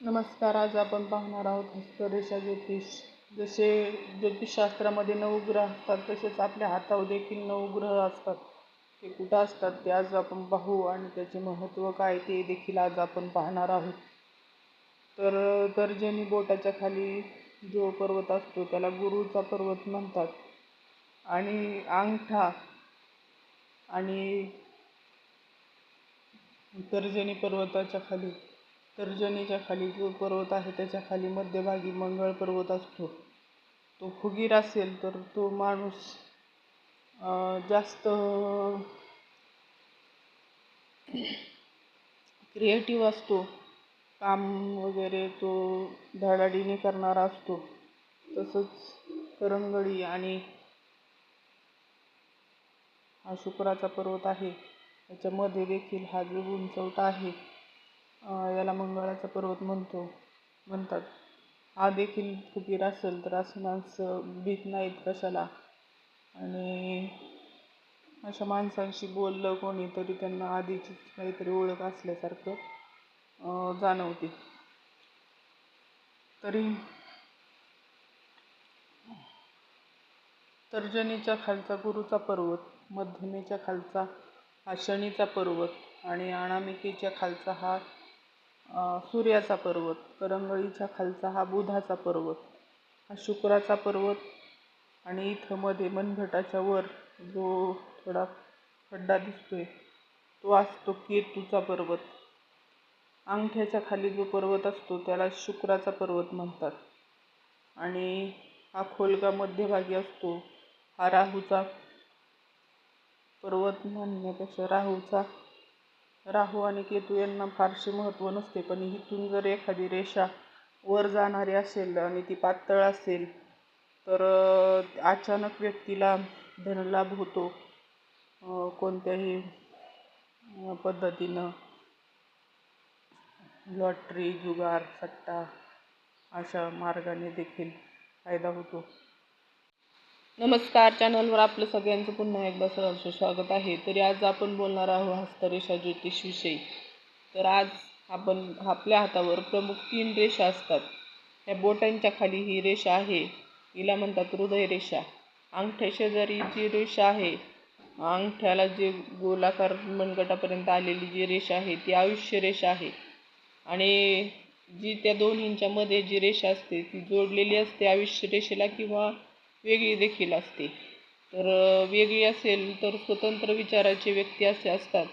नमस्कार आज आपण पाहणार आहोत हस्तरेषा ज्योतिष. जसे ज्योतिषशास्त्रामध्ये नऊ ग्रह असतात तसेच आपल्या हातावर देखील नऊ ग्रह असतात. ते कुठं असतात ते आज आपण पाहू आणि त्याचे महत्त्व काय ते देखील आज आपण पाहणार आहोत. तर तर्जनी बोटाच्या खाली जो पर्वत असतो त्याला गुरुचा पर्वत म्हणतात. आणि अंगठा आणि तर्जनी पर्वताच्या खाली तर्जनीच्या खाली जो पर्वत आहे त्याच्याखाली मध्यभागी मंगळ पर्वत असतो. तो फुगीर असेल तर तो माणूस जास्त क्रिएटिव्ह असतो. काम वगैरे तो धडाडीने करणारा असतो. तसंच करंगळी आणि हा शुक्राचा पर्वत आहे. त्याच्यामध्ये देखील हा जो उंचवटा आहे याला मंगळाचा पर्वत म्हणतो म्हणतात. हा देखील फुगीर असेल तर असं माणसं भीत नाहीत कशाला. आणि अशा माणसांशी बोललं कोणी तरी त्यांना आधीची काहीतरी ओळख असल्यासारखं जाणवते. तरी तर्जनीच्या खालचा गुरुचा पर्वत मध्यमेच्या खालचा हा शनीचा पर्वत आणि अनामिकेच्या खालचा हा सूर्याचा पर्वत करंगळीच्या खालचा हा बुधाचा पर्वत हा शुक्राचा पर्वत आणि इथं मध्ये मनगटाच्या वर जो थोडा खड्डा दिसतोय तो असतो केतूचा पर्वत. अंगठ्याच्या खाली जो पर्वत असतो त्याला शुक्राचा पर्वत म्हणतात. आणि हा खोलगा मध्यभागी असतो हा राहूचा पर्वत म्हणण्यापेक्षा राहूचा राहू आणि केतू यांना फारसे महत्त्व नसते पण इथून जर एखादी रेषा वर जाणारी असेल आणि ती पातळ असेल तर अचानक व्यक्तीला धनलाभ होतो कोणत्याही पद्धतीनं. लॉटरी जुगार सट्टा अशा मार्गाने देखील फायदा होतो. नमस्कार चॅनलवर आपलं सगळ्यांचं पुन्हा एकदा सहर्ष स्वागत आहे. तरी आज आपण बोलणार आहोत हस्तरेषा ज्योतिषविषयी. तर आज आपण आपल्या हातावर प्रमुख तीन रेषा असतात. ह्या बोटांच्या खाली ही रेषा आहे. हिला म्हणतात हृदय रेषा अंगठ्या शेजारी जी रेषा आहे अंगठ्याला जे गोलाकार मनगटापर्यंत आलेली जी रेषा आहे ती आयुष्य रेषा आहे. आणि जी त्या दोन्हींच्या मध्ये जी रेषा असते ती जोडलेली असते आयुष्य रेषेला किंवा वेगळी देखील असते. तर वेगळी असेल तर स्वतंत्र विचाराचे व्यक्ती असे असतात.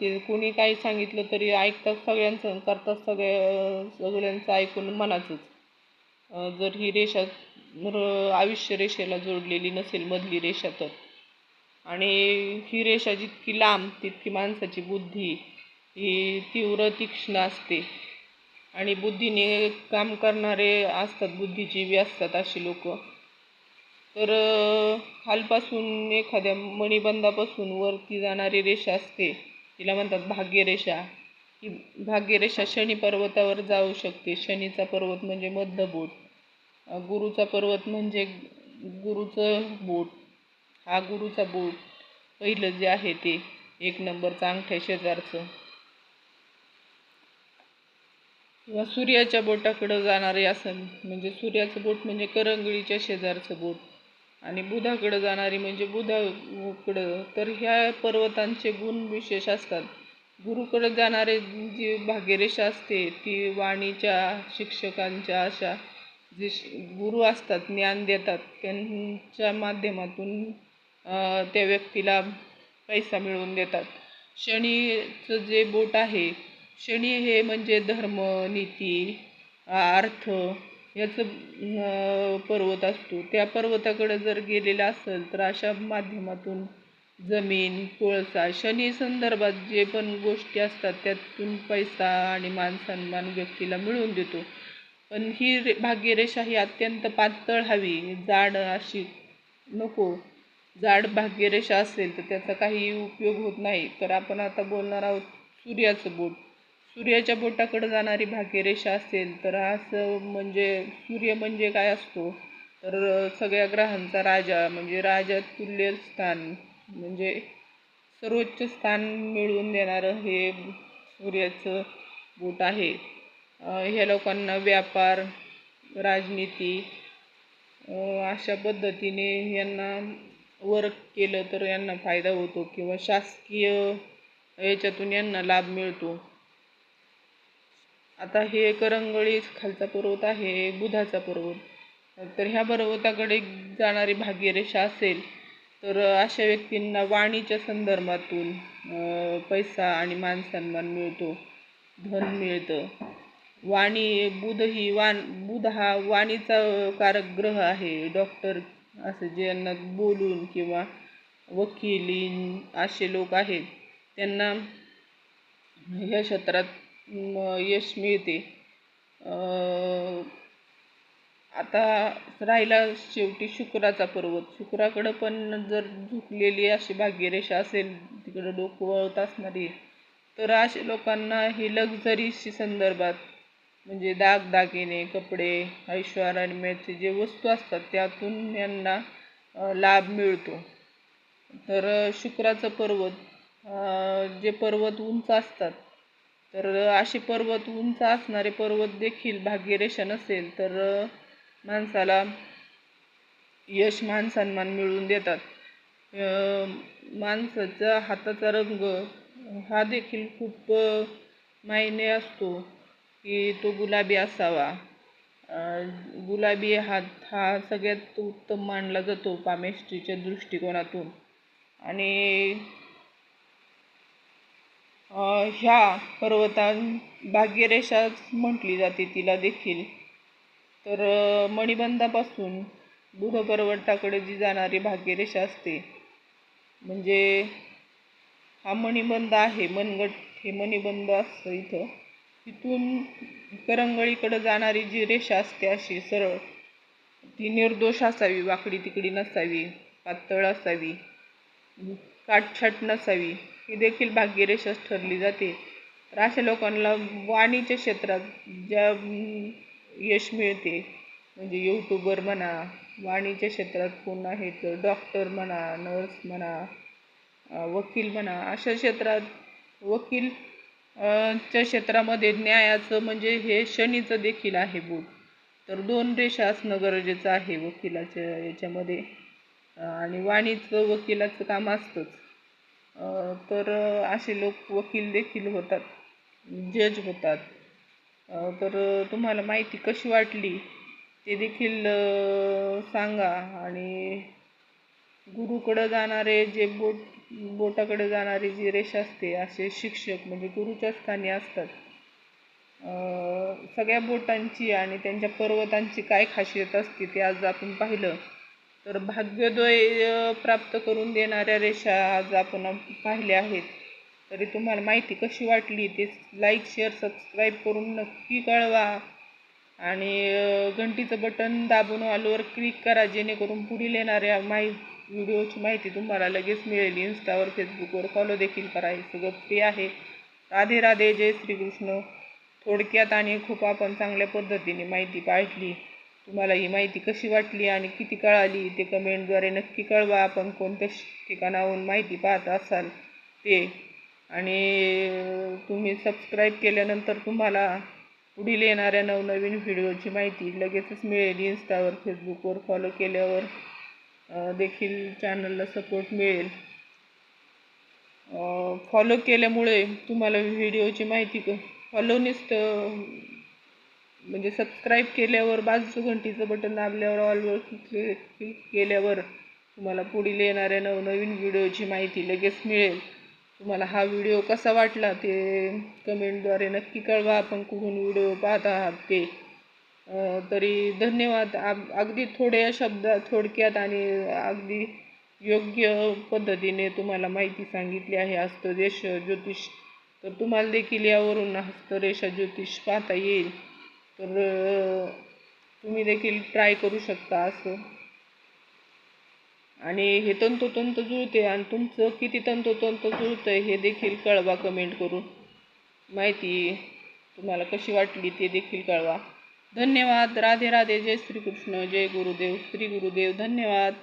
ते कोणी काही सांगितलं तरी ऐकतात सगळ्यांचं करतात सगळ्या सगळ्यांचं ऐकून मनाचंच. जर ही रेषा आयुष्य रेषेला जोडलेली नसेल मधली रेषा तर. आणि ही रेषा जितकी लांब तितकी माणसाची बुद्धी ही तीव्र तीक्ष्ण असते. आणि बुद्धीने काम करणारे असतात बुद्धिजीवी असतात अशी लोक. तर खालपासून एखाद्या मणिबंधापासून वरती जाणारी रेषा असते. तिला म्हणतात भाग्यरेषा. ही भाग्यरेषा शनी पर्वतावर जाऊ शकते. शनीचा पर्वत म्हणजे मध्य बोट गुरुचा पर्वत म्हणजे गुरुचं बोट. हा गुरुचा बोट पहिलं जे आहे ते एक नंबरचं अंगठ्या शेजारचं. किंवा सूर्याच्या बोटाकडं जाणारे आसन म्हणजे सूर्याचं बोट म्हणजे करंगळीच्या शेजारचं बोट. आणि बुधाकडं जाणारी म्हणजे बुधाकडं. तर ह्या पर्वतांचे गुण विशेष असतात. गुरुकडं जाणारे जी भाग्यरेषा असते ती वाणीच्या शिक्षकांच्या अशा जे गुरु असतात ज्ञान देतात त्यांच्या माध्यमातून त्या व्यक्तीला पैसा मिळवून देतात. शनीचं जे बोट आहे शनी हे म्हणजे धर्म नीती अर्थ याचं पर्वत असतो. त्या पर्वताकडे जर गेलेला असेल तर अशा माध्यमातून जमीन कोळसा शनी संदर्भात जे पण गोष्टी असतात त्यातून पैसा आणि मानसन्मान व्यक्तीला मिळवून देतो. पण ही रे भाग्यरेषा ही अत्यंत पातळ हवी. जाड अशी नको. जाड भाग्यरेषा असेल तर त्याचा काही उपयोग होत नाही. तर आपण आता बोलणार आहोत सूर्याचं बोट. सूर्याच्या बोटाकडे जाणारी भाग्यरेषा असेल तर असं म्हणजे सूर्य म्हणजे काय असतो? तर सगळ्या ग्रहांचा राजा म्हणजे राजा तुल्य स्थान म्हणजे सर्वोच्च स्थान मिळवून देणारं हे सूर्याचं बोट आहे. ह्या लोकांना व्यापार राजनीती अशा पद्धतीने यांना वर्क केलं तर यांना फायदा होतो किंवा शासकीय याच्यातून यांना लाभ मिळतो. आता हे करंगळी खालचा पर्वत आहे बुधाचा पर्वत तर ह्या पर्वताकडे जाणारी भाग्यरेषा असेल तर अशा व्यक्तींना वाणीच्या संदर्भातून पैसा आणि मानसन्मान मिळतो धन मिळतं. वाणी बुध ही वाण बुध हा वाणीचा कारक ग्रह आहे. डॉक्टर असं ज्यांना बोलून किंवा वकील असे लोक आहेत त्यांना ह्या क्षेत्रात यश मिळते. आता राहिला शेवटी शुक्राचा पर्वत. शुक्राकडं पण जर झुकलेली अशी भाग्यरेषा असेल तिकडं डोकं वळत असणारी तर अशा लोकांना ही लक्झरीशी संदर्भात म्हणजे दागदागिने कपडे ऐश्वर्याचे जे वस्तू असतात त्यातून यांना लाभ मिळतो. तर शुक्राचं पर्वत जे पर्वत उंच असतात तर असे पर्वत उंच असणारे पर्वत देखील भाग्यरेषा नसेल तर माणसाला यश मान सन्मान मिळवून देतात. माणसाचा हाताचा रंग हा देखील खूप मायने असतो की तो गुलाबी असावा. गुलाबी हात हा सगळ्यात उत्तम मानला जातो पामेस्ट्रीच्या दृष्टिकोनातून. आणि ह्या पर्वतां भाग्यरेषाच म्हटली जाते तिला देखील. तर मणिबंधापासून बुध पर्वताकडे जी जाणारी भाग्यरेषा असते म्हणजे हा मणिबंध आहे मनगट हे मणिबंध असतं इथं. तिथून करंगळीकडं जाणारी जी रेषा असते अशी सरळ ती निर्दोष असावी वाकडी तिकडी नसावी पातळ असावी काटछाट नसावी. ही देखील भाग्यरेषाच ठरली जाते. तर अशा लोकांना वाणीच्या क्षेत्रात ज्या यश मिळते म्हणजे यूट्यूबर म्हणा वाणीच्या क्षेत्रात कोण आहे तर डॉक्टर म्हणा नर्स म्हणा वकील म्हणा अशा क्षेत्रात वकील च्या क्षेत्रामध्ये न्यायाचं म्हणजे हे शनीचं देखील आहे बुक तर दोन रेषा असणं गरजेचं आहे वकिलाच्या याच्यामध्ये. आणि वाणीचं वकिलाचं काम असतंच. तर असे लोक वकील देखील होतात जज होतात. तर तुम्हाला माहिती कशी वाटली? ते देखील सांगा. आणि गुरुकडं जाणारे जे बोट बोटाकडे जाणारी जी रेषा असते असे शिक्षक म्हणजे गुरुच्या स्थानी असतात. सगळ्या बोटांची आणि त्यांच्या पर्वतांची काय खासियत असते ते आज आपण पाहिलं. तर भाग्योदय प्राप्त करून देणाऱ्या रेषा आज आपण पाहिल्या आहेत. तरी तुम्हाला माहिती कशी वाटली ते लाईक शेअर सबस्क्राईब करून नक्की कळवा. आणि घंटीचं बटन दाबून ऑलवर क्लिक करा जेणेकरून पुढील येणाऱ्या माहि व्हिडिओची माहिती तुम्हाला लगेच मिळेल. इन्स्टावर फेसबुकवर फॉलो देखील करा. हे सगळं फ्री आहे. राधे राधे जय श्रीकृष्ण. थोडक्यात आणि खूप आपण चांगल्या पद्धतीने माहिती पाहिली तुम्हाला ही माहिती कशी वाटली आणि किती कळाली ते कमेंटद्वारे नक्की कळवा. आपण कोणत्या श- ठिकाणाहून माहिती पाहत असाल ते. आणि तुम्ही सबस्क्राईब केल्यानंतर तुम्हाला पुढील येणाऱ्या नवनवीन व्हिडिओची माहिती लगेचच मिळेल. इन्स्टावर फेसबुकवर फॉलो केल्यावर देखील चॅनलला सपोर्ट मिळेल. फॉलो केल्यामुळे तुम्हाला व्हिडिओची माहिती फॉलोनीच म्हणजे सबस्क्राईब केल्यावर बाजूचं घंटीचं बटन दाबल्यावर ऑलवर क्लिक क्लिक केल्यावर तुम्हाला पुढील येणाऱ्या नवनवीन व्हिडिओची माहिती लगेच मिळेल. तुम्हाला हा व्हिडिओ कसा वाटला ते कमेंटद्वारे नक्की कळवा. आपण कुठून व्हिडिओ पाहत आहात ते. तरी धन्यवाद. अग- अगदी थोड्या शब्दात थोडक्यात आणि अगदी योग्य पद्धतीने तुम्हाला माहिती सांगितली आहे. हस्तरेष ज्योतिष. तर तुम्हाला देखील यावरून हस्तरेषा ज्योतिष पाहता येईल. तर तुम्ही देखील ट्राय करू शकता असं. आणि हे तंतोतंत जुळते आणि तुमचं किती तंतोतंत जुळतं हे देखील कळवा कमेंट करून. माहिती तुम्हाला कशी वाटली ते देखील कळवा. धन्यवाद. राधे राधे. जय श्रीकृष्ण. जय गुरुदेव. श्री गुरुदेव. धन्यवाद.